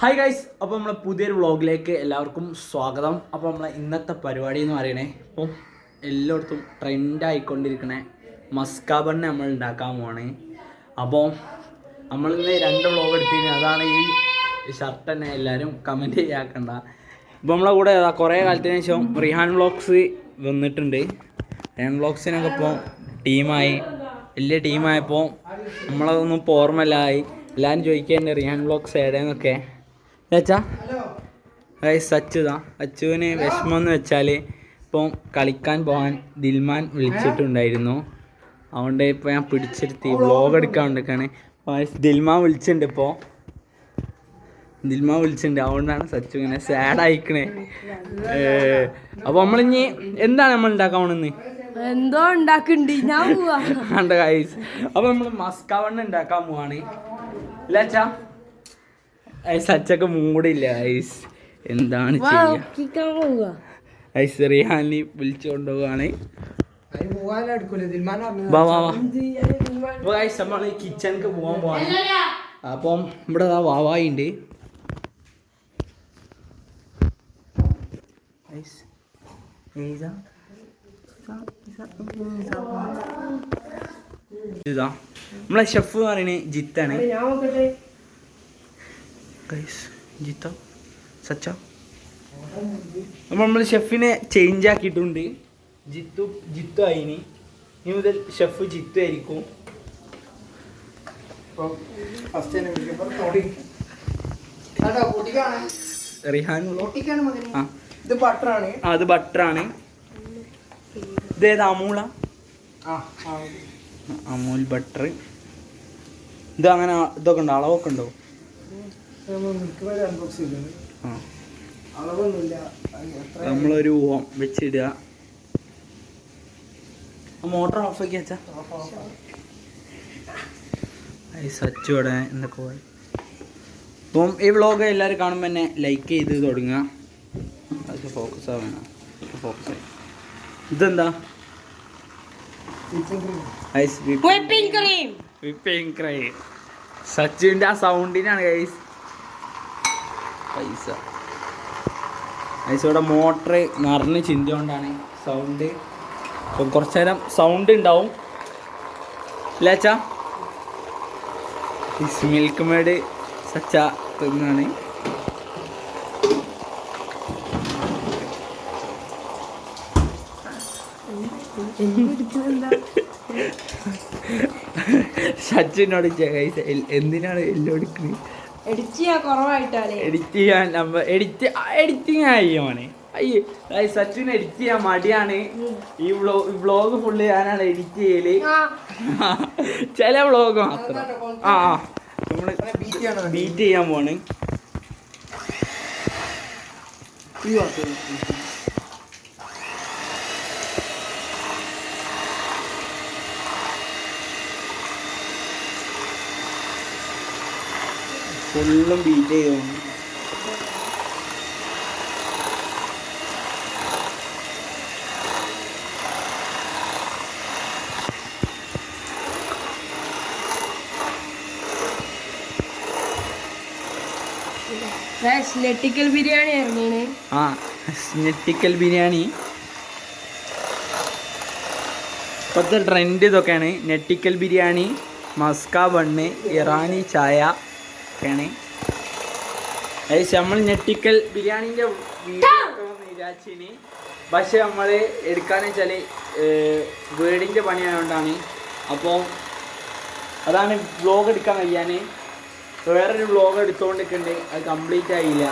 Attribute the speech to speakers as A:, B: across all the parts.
A: Hi guys അപ്പോൾ നമ്മളെ പുതിയൊരു വ്ളോഗിലേക്ക് എല്ലാവർക്കും സ്വാഗതം. അപ്പോൾ നമ്മളെ ഇന്നത്തെ പരിപാടി എന്ന് പറയണേ ഇപ്പോൾ എല്ലായിടത്തും ട്രെൻഡായിക്കൊണ്ടിരിക്കണ മസ്കാബണ്ണ നമ്മൾ ഉണ്ടാക്കാൻ പോവാണ്. അപ്പോൾ നമ്മളിന്ന് രണ്ട് വ്ളോഗ് എടുത്തിന്. അതാണ് ഈ ഷർട്ട് തന്നെ എല്ലാവരും കമന്റ് ചെയ്യാക്കണ്ട. ഇപ്പോൾ നമ്മളെ കൂടെ കുറേ കാലത്തിന് ശേഷം റിഹാൻ വ്ളോഗ്സ് വന്നിട്ടുണ്ട്. റിഹാൻ വ്ളോഗ്സിനൊക്കെ ഇപ്പോൾ ടീമായി വലിയ ടീമായപ്പോൾ നമ്മളതൊന്നും ഇപ്പോൾ ഓർമ്മയില്ലായി എല്ലാവരും ചോദിക്കേണ്ട റിഹാൻ വ്ളോഗ്സ് ഏച്ചാ ഗൈസ് അച്ചുതാ അച്ചുവിന് വിഷമം എന്ന് വെച്ചാൽ ഇപ്പം കളിക്കാൻ പോകാൻ ദിൽമാൻ വിളിച്ചിട്ടുണ്ടായിരുന്നു. അതുകൊണ്ട് ഇപ്പോൾ ഞാൻ പിടിച്ചെടുത്തി വ്ളോഗ് എടുക്കാൻ കൊണ്ടിരിക്കാണ് ദിൽമാൻ വിളിച്ചിട്ടുണ്ട് ഇപ്പോൾ ദിൽമാൻ വിളിച്ചിട്ടുണ്ട്. അതുകൊണ്ടാണ് സച്ചു ഇങ്ങനെ സാഡ് ആയിക്കണേ. അപ്പോൾ നമ്മളിനി എന്താണ് നമ്മൾ ഉണ്ടാക്കാൻ പോണെന്ന്
B: എന്തോ ഉണ്ടാക്കുന്നുണ്ട് ഞാൻ പോവാ.
A: കണ്ട ഗൈസ് അപ്പോൾ നമ്മൾ മസ്കാവണ്ണ ഉണ്ടാക്കാൻ പോവാണ്. ഇല്ല അച്ഛാ. ഐസ് അച്ചക്ക് മൂടില്ല ഐസ്. എന്താണ് ഐസ് റിഹാനി വിളിച്ചു കൊണ്ടുപോവാണ് നമ്മൾ കിച്ചണിക്ക് പോകാൻ പോവാണ്. അപ്പം ഇവിടെ വാവായി ഉണ്ട് നമ്മളെ ഷെഫ് എന്ന് പറയുന്നത് ജിത്താണ്.
B: ഞാൻ നോക്കട്ടെ.
A: ഗൈസ് ജിത്ത സച്ച. നമ്മൾ ഷെഫിനെ ചേഞ്ച് ആക്കിയിട്ടുണ്ട്. ജിത്തു ജിത്തു ആയിനി. ഇനി മുതൽ ഷെഫ് ജിത്തു ആയിരിക്കും.
C: ഇത് ബട്ടറാണ്.
A: ആ, അത് ബട്ടറാണ്. ഇതേത് അമൂള അമൂൽ ബട്ടർ. ഇത് അങ്ങനെ ഇതൊക്കെ ഉണ്ടോ? അളവൊക്കെ ഉണ്ടോ?
C: നമ്മൾ മിൽക്ക് വരെ അൺബോക്സ് ചെയ്തത്
A: ആ.
C: അളവൊന്നുമില്ല. അത് എത്ര
A: നമ്മളൊരു ഓം വെച്ചിടുക മോട്ടർ ഓഫ് ആക്കി വെച്ചാ
C: ഓഫ് ഓഫ്
A: സച്ചു ഇവിടെ എന്തൊക്കെ പോയി അപ്പം ഈ വ്ളോഗ് എല്ലാവരും കാണുമ്പോൾ തന്നെ ലൈക്ക് ചെയ്ത് തുടങ്ങുക. അതൊക്കെ ഫോക്കസ് ആവണം. ഫോക്കസ് ആയി. ഇതെന്താ?
C: ക്രീം
A: ഐസ് വിപ്പിംഗ് ക്രൈ സച്ചുവിന്റെ ആ സൗണ്ടിനാണ് ഗൈസ് പൈസ. ഗൈസ് ഇവിടെ മോട്ടർ നിറഞ്ഞ് ചിന്തിയോണ്ടാണ് സൗണ്ട് അപ്പം കുറച്ച് നേരം സൗണ്ട് ഉണ്ടാവും ഇല്ലാച്ചാ മിൽക്ക് മേഡ് സച്ച തിന്നാണ്. സച്ചിനോട് എന്തിനാണ് എല്ലാം എടുക്കുന്നത്
B: എഡിറ്റ് ചെയ്യാ കുറവായിട്ടാലേ.
A: എഡിറ്റ് ചെയ്യാൻ നമ്മ എഡിറ്റ് എഡിറ്റിങ് ആയിയാണ് അയ്യേ സച്ചിന് എഡിറ്റ് ചെയ്യാൻ മടിയാണ്. ഈ വ്ലോഗ് വ്ലോഗ് ഫുള്ള് ഞാനാണ് എഡിറ്റ്
B: ചെയ്യൽ.
A: ചില വ്ലോഗ് മാത്രം. ആ നമ്മൾ
C: ബീറ്റ്
A: ചെയ്യാൻ പോണ്.
C: ഈ
A: ഫുള്ളും ബീറ്റ്
B: ചെയ്തു. ബിരിയാണി ഇറങ്ങിയാണ്
A: ആ നെറ്റിക്കൽ ബിരിയാണി. ഇപ്പോഴത്തെ ട്രെൻഡ് ഇതൊക്കെയാണ്. നെറ്റിക്കൽ ബിരിയാണി മസ്ക ബണ്ണ് ഇറാനി ചായ ഒക്കെയാണ് ഏകദേശം നമ്മൾ ഞെട്ടിക്കൽ ബിരിയാണീന്റെ വിചാരിച്ചിന്. പക്ഷെ നമ്മൾ എടുക്കാന്ന് വെച്ചാൽ വീടിന്റെ പണിയായതുകൊണ്ടാണ് അപ്പോൾ അതാണ് വ്ലോഗ് എടുക്കാൻ കഴിയാൻ വേറൊരു വ്ലോഗ് എടുത്തുകൊണ്ടിരിക്കുന്നുണ്ട് അത് കംപ്ലീറ്റ് ആയില്ല.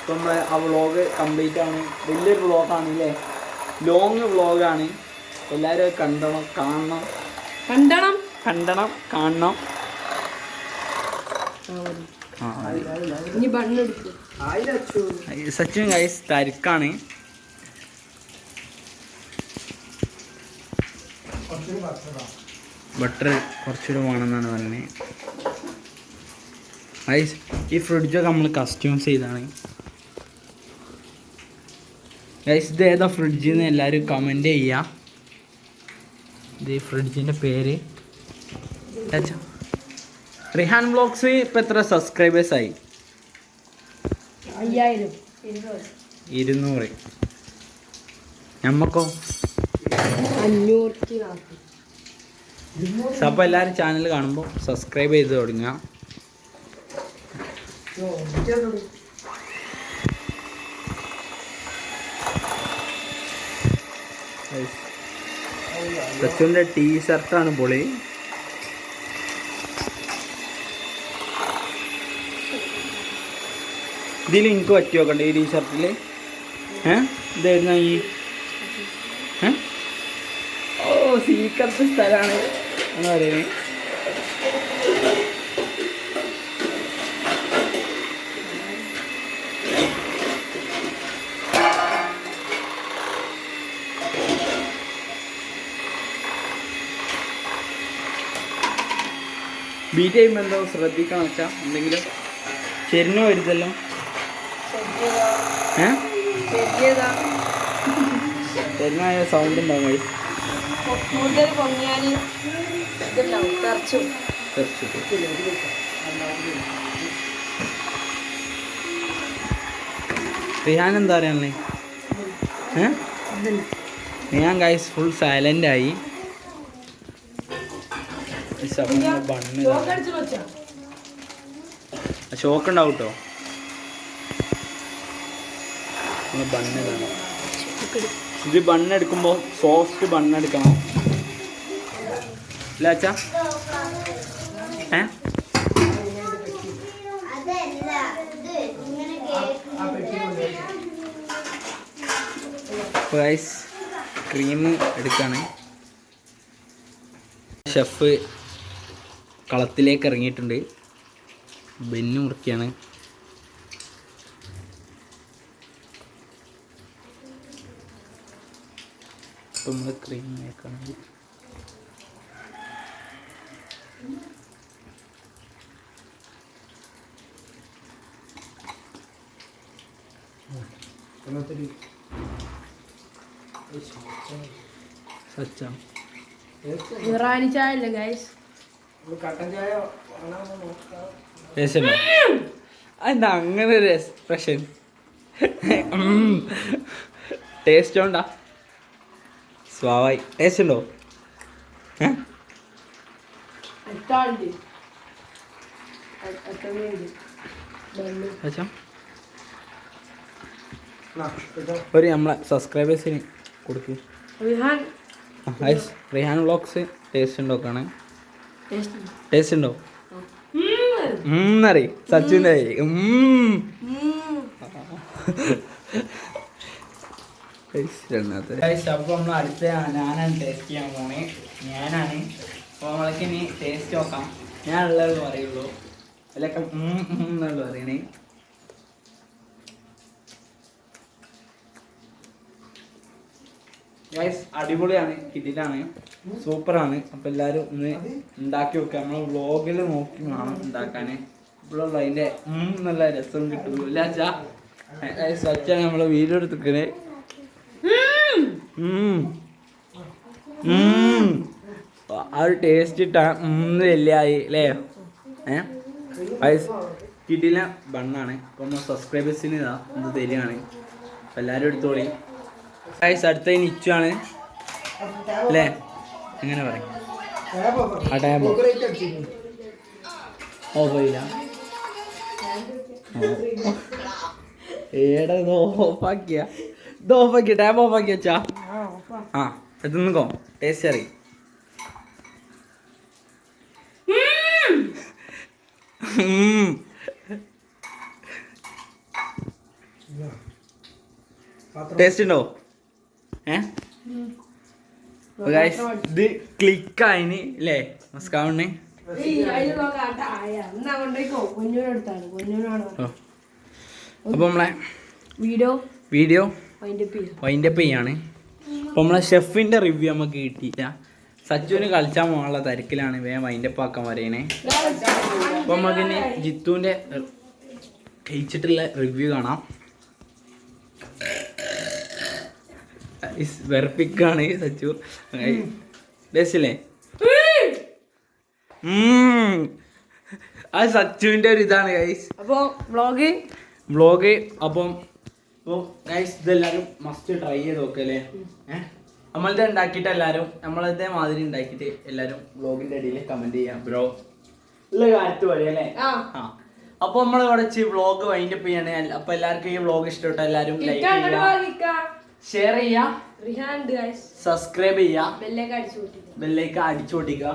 A: അപ്പോൾ നമ്മൾ ആ വ്ലോഗ് കംപ്ലീറ്റ് ആണ്. വലിയൊരു വ്ലോഗാണ് അല്ലേ ലോങ് വ്ലോഗാണ് എല്ലാവരും കണ്ടണം കാണണം.
B: കണ്ടണം.
A: കണ്ടണം കാണണം ആ
B: ഇനി ബണ്ണെടുക്കും
C: ആയിരച്ചു
A: സച്ചിൻ ഗൈസ് തരിക്കാണ്. ബട്ടർ കുറച്ചുകൂടെ വേണമെന്നാണ് പറഞ്ഞത് ഗൈസ് ഈ ഫ്രിഡ്ജൊക്കെ നമ്മൾ കസ്റ്റമൈസ് ചെയ്താണ്. ഗൈസ് ഇത് ഏതാ ഫ്രിഡ്ജ് എന്ന് എല്ലാവരും കമന്റ് ചെയ്യുക ഇത് ഫ്രിഡ്ജിന്റെ പേര്. റിഹാൻ ബ്ലോഗ്സ് ഇപ്പം എത്ര സബ്സ്ക്രൈബേഴ്സായി
B: അയ്യായിരം.
A: ഇരുന്നൂറ്. നമ്മക്കോ
B: അഞ്ഞൂറ്റി എല്ലാരും
A: അപ്പോൾ എല്ലാവരും ചാനൽ കാണുമ്പോൾ സബ്സ്ക്രൈബ് ചെയ്ത് തുടങ്ങുക. സച്ചുവിന്റെ ടീ ഷർട്ടാണ് പൊളി. ഇതിൽ എനിക്ക് പറ്റി നോക്കണ്ടേ ഈ ടീഷർട്ടിൽ ഏ? ഇതായിരുന്നു ഈ? ഓ സീക്കറത്തെ സ്ഥലമാണ് എന്ന് പറയുന്നത് ബി ചെയ്യുമ്പോൾ എന്തോ ശ്രദ്ധിക്കണം വെച്ചാൽ എന്തെങ്കിലും. ചെരിഞ്ഞു വരുതല്ലോ.
B: ചെറിയതാ
A: ചെരിഞ്ഞായ സൗണ്ട് ഉണ്ടാവും guys.
B: കൂടുതൽ പൊങ്ങിയാൽ ഇതുണ്ടാവും തെറച്ചു
A: തീർച്ചയായിട്ടും റിഹാൻ എന്താ പറയാനേ ഏ? ഞാൻ ഗൈസ് ഫുൾ സൈലന്റ് ആയി. ഷോക്ക് ഉണ്ടാവും കേട്ടോ ബണ്ണ് വേണം ഇത് ബണ്ണെടുക്കുമ്പോൾ സോഫ്റ്റ് ബണ്ണെടുക്കണം ഇല്ല അച്ഛാ? ഏ? ഗൈസ് ക്രീം എടുക്കാണ്. ഷെഫ് കളത്തിലേക്ക് ഇറങ്ങിയിട്ടുണ്ട്. ബെന്നു മുറിക്കാണ്. നമ്മൾ ക്രീം വെക്കണം സച്ചാ
B: ഇറാനി ചായ അല്ലേ ഗൈസ്
C: കട്ടൻ ചായ വേണമെന്ന് നോക്കാം.
A: രസമുണ്ടോ അതെന്താ അങ്ങനെ ഒരു എക്സ്പ്രഷൻ ടേസ്റ്റ് ഉണ്ടോ? സ്വാഭാവിക ടേസ്റ്റ് ഉണ്ടോ. ഒരു നമ്മളെ സബ്സ്ക്രൈബേഴ്സിന് കൊടുക്കും.
B: റിഹാൻ.
A: റിഹാൻ വ്ളോഗ്സ് ടേസ്റ്റ് ഉണ്ടോ കാണേ
B: ടേസ്റ്റ്
A: ടേസ്റ്റ് ഉണ്ടോ. എന്നറി സച്ചിന്റെ അപ്പോൾ നമ്മൾ അടുത്ത ഞാനാണ് ടേസ്റ്റ് ചെയ്യാൻ പോണേ. ഞാനാണ്. അപ്പോൾ നമ്മൾക്ക് ഇനി ടേസ്റ്റ് നോക്കാം. ഞാനുള്ളത് പറയുള്ളൂ. അതിലൊക്കെ എന്നുള്ളത് പറയണേ. ഗൈസ് അടിപൊളിയാണ്. കിടിലാണ് സൂപ്പറാണ്. അപ്പോൾ എല്ലാരും ഒന്ന് ഉണ്ടാക്കി വെക്കുക നമ്മൾ വ്ളോഗിൽ നോക്കി വേണം ഉണ്ടാക്കാൻ ഇപ്പോഴുള്ള അതിന്റെ എന്നുള്ള രസം കിട്ടുള്ളൂ. ഇല്ല അച്ഛാ. സച്ചാണ് നമ്മൾ വീഡിയോ എടുത്തിക്കണേ ആ ഒരു ടേസ്റ്റ് ഇട്ടാ വലിയായി അല്ലേ? ഏ? കിടില ബണ്ണാണ്. നമ്മൾ സബ്സ്ക്രൈബേഴ്സിന് ഇതാ ഇത് തരികയാണ്. അപ്പം എല്ലാവരും എടുത്തോളി. ഗൈസ് അടുത്ത നിച്ചാണ് അല്ലേ? എങ്ങനെ പറയും. ആ ടാബ് ഓ ചെയ്യില്ല ഏടാ ഇത് ഓഫാക്കിയ. ഇത് ഓഫാക്കിയ ടാബ് ഓഫാക്കി വെച്ചാ. ആ ഇത് ടേസ്റ്റ് അറിയും. ടേസ്റ്റ് ഉണ്ടോ? ഏ? ഇത് ക്ലിക്കായിന് അല്ലേ മസ്കാവിന് അപ്പൊ നമ്മളെ
B: വീഡിയോ?
A: വീഡിയോ വൈൻഡപ്പ് ചെയ്യാണ് അപ്പോൾ നമ്മളെ ഷെഫിന്റെ റിവ്യൂ നമുക്ക് കിട്ടിയില്ല. സച്ചുവിന് കളിച്ചാൽ പോകാനുള്ള തിരക്കിലാണ് വേഗം വൈൻഡപ്പ് ആക്കാൻ പറയണേ അപ്പോൾ നമുക്കിനി ജിത്തുവിന്റെ കഴിച്ചിട്ടുള്ള റിവ്യൂ കാണാം. വെറുപ്പിക്കാണ് സച്ചു ബേസില്ലേ അത് സച്ചുവിന്റെ ഒരു ഇതാണ് ഗൈസ്
B: അപ്പോ വ്ളോഗ്
A: വ്ളോഗ് അപ്പം അപ്പോൾ ഗൈസ് ഇതെല്ലാരും മസ്റ്റ് ട്രൈ ചെയ്ത് നോക്കല്ലേ? ഏഹ് നമ്മളത് ഉണ്ടാക്കിയിട്ട് എല്ലാവരും നമ്മളതേ മാതിരി ഉണ്ടാക്കിയിട്ട് എല്ലാവരും ബ്ലോഗിന്റെ ഇടയിൽ കമന്റ് ചെയ്യാം ബ്രോ ഉള്ള കാര്യത്ത് വഴി അല്ലേ?
B: ആ.
A: അപ്പോൾ നമ്മൾ ഇവിടെ വ്ലോഗ് വൈൻഡ് അപ്പ് ചെയ്യണേ. അപ്പൊ എല്ലാവർക്കും ഈ വ്ളോഗ് ഇഷ്ടപ്പെട്ട എല്ലാവരും ലൈക്ക് ചെയ്യുക. ഷെയർ ചെയ്യുക. സബ്സ്ക്രൈബ് ചെയ്യുക.
B: ബെല്ലൊക്കെ
A: അടിച്ചോട്ടിക്കുക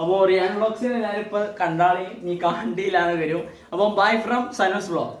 A: അപ്പൊ റിയാൻ ബ്ലോഗ്സ് എല്ലാവരും ഇപ്പൊ കണ്ടാളി നീ കണ്ടില്ല എന്ന് വരും. അപ്പം ബൈ ഫ്രം സനോസ് വ്ളോഗ്